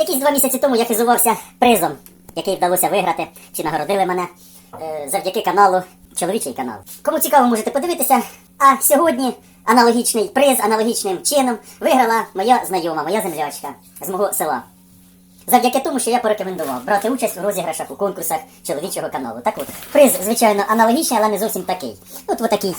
Якісь два місяці тому я хизувався призом, який вдалося виграти, чи нагородили мене е, завдяки каналу Чоловічий канал. Кому цікаво, можете подивитися. А сьогодні аналогічний приз, аналогічним чином виграла моя знайома, моя землячка з мого села. Завдяки тому, що я порекомендував брати участь у розіграшах у конкурсах чоловічого каналу. Так от, приз, звичайно, аналогічний, але не зовсім такий. От в.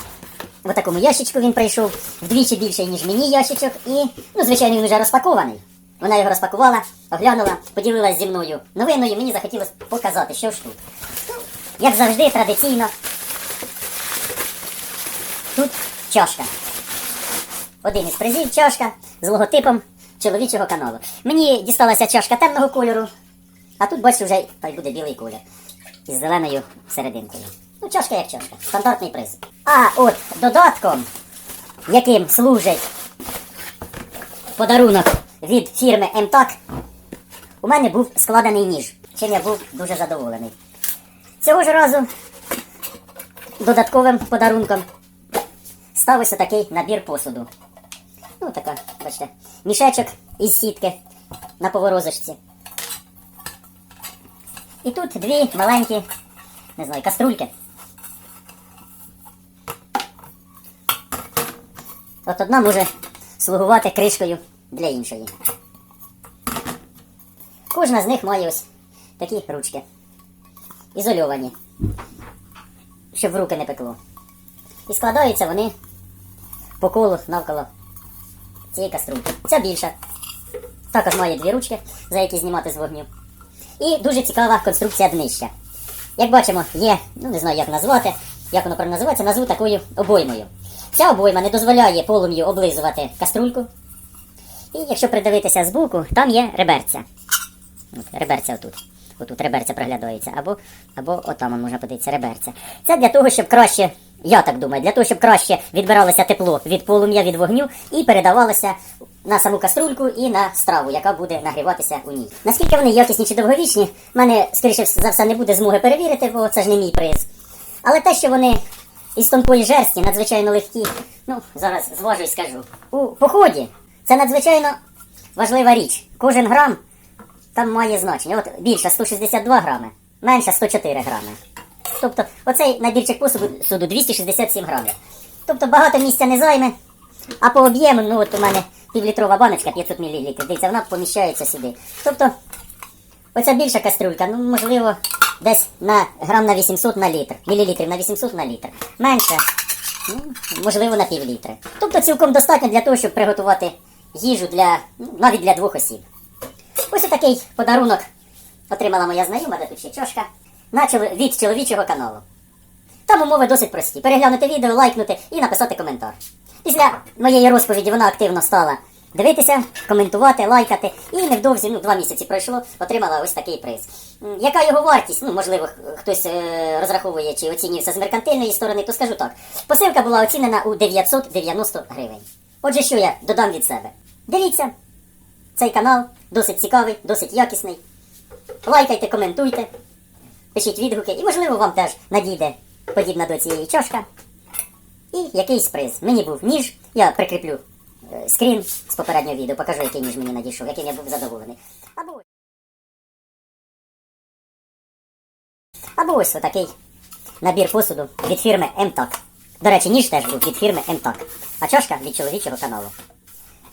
В такому ящичку він прийшов вдвічі більший, ніж мені ящичок, і, ну, звичайно, він вже розпакований. Вона його розпакувала, оглянула, поділилась зі мною новиною, мені захотілося показати, що ж тут. Як завжди, традиційно. Тут чашка. Один із призів чашка з логотипом чоловічого каналу. Мені дісталася чашка темного кольору, а тут бачу вже хай буде білий колір. Із зеленою серединкою. Ну, чашка як чашка. Стандартний приз. А от додатком, яким служить подарунок від фірми МТАК, у мене був складений ніж, чим я був дуже задоволений. Цього ж разу додатковим подарунком став такий набір посуду. Ну, така, бачите, мішечок із сітки на поворозочці. І тут дві маленькі, не знаю, каструльки. От одна може слугувати кришкою для іншої. Кожна з них має ось такі ручки. Ізольовані, щоб в руки не пекло. І складаються вони по колу навколо цієї каструльки. Ця більша. Також має дві ручки, за які знімати з вогню. І дуже цікава конструкція днища. Як бачимо, є, ну не знаю як назвати, як воно правильно називається, назву такою обоймою. Ця обойма не дозволяє полум'ю облизувати каструльку. І якщо придивитися збоку, там є реберця. От, реберця отут. Отут реберця проглядається. Або, або отам можна подивитися реберця. Це для того, щоб краще, я так думаю, для того, щоб краще відбиралося тепло від полум'я, від вогню і передавалося на саму каструльку і на страву, яка буде нагріватися у ній. Наскільки вони якісні чи довговічні, в мене, скоріше за все, не буде змоги перевірити, бо це ж не мій приз. Але те, що вони із тонкої жерсті, надзвичайно легкі, ну, зараз зважу і скажу. У поході це надзвичайно важлива річ. Кожен грам там має значення. От більше 162 грами, менше 104 грами. Тобто, оцей набірчик посуду суду 267 грамів. Тобто багато місця не займе, а по об'єму, ну от у мене півлітрова баночка 500 мл. Дивіться, вона поміщається сюди. Тобто, оця більша каструлька, ну можливо, десь на грам на 800 на літр. Мілілітрів на 800 на літр. Менше, ну, можливо, на пів літри. Тобто цілком достатньо для того, щоб приготувати їжу для, ну, навіть для двох осіб. Ось такий подарунок отримала моя знайома, де тут ще чоло- від чоловічого каналу. Там умови досить прості. Переглянути відео, лайкнути і написати коментар. Після моєї розповіді вона активно стала дивитися, коментувати, лайкати. І невдовзі, ну, два місяці пройшло, отримала ось такий приз. Яка його вартість? Ну, можливо, хтось е, розраховує чи оцінюється з меркантильної сторони, то скажу так. Посилка була оцінена у 990 гривень. Отже, що я додам від себе? Дивіться, цей канал досить цікавий, досить якісний. Лайкайте, коментуйте, пишіть відгуки, і можливо вам теж надійде подібна до цієї чашка. І якийсь приз. Мені був ніж, я прикріплю е, скрін з попереднього відео, покажу, який ніж мені надійшов, яким я був задоволений. Або. Або ось отакий набір посуду від фірми МТАК. До речі, ніж теж був від фірми МТАК, а чашка від чоловічого каналу.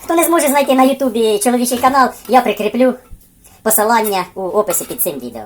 Хто не зможе знайти на Ютубі чоловічий канал, я прикріплю посилання у описі під цим відео.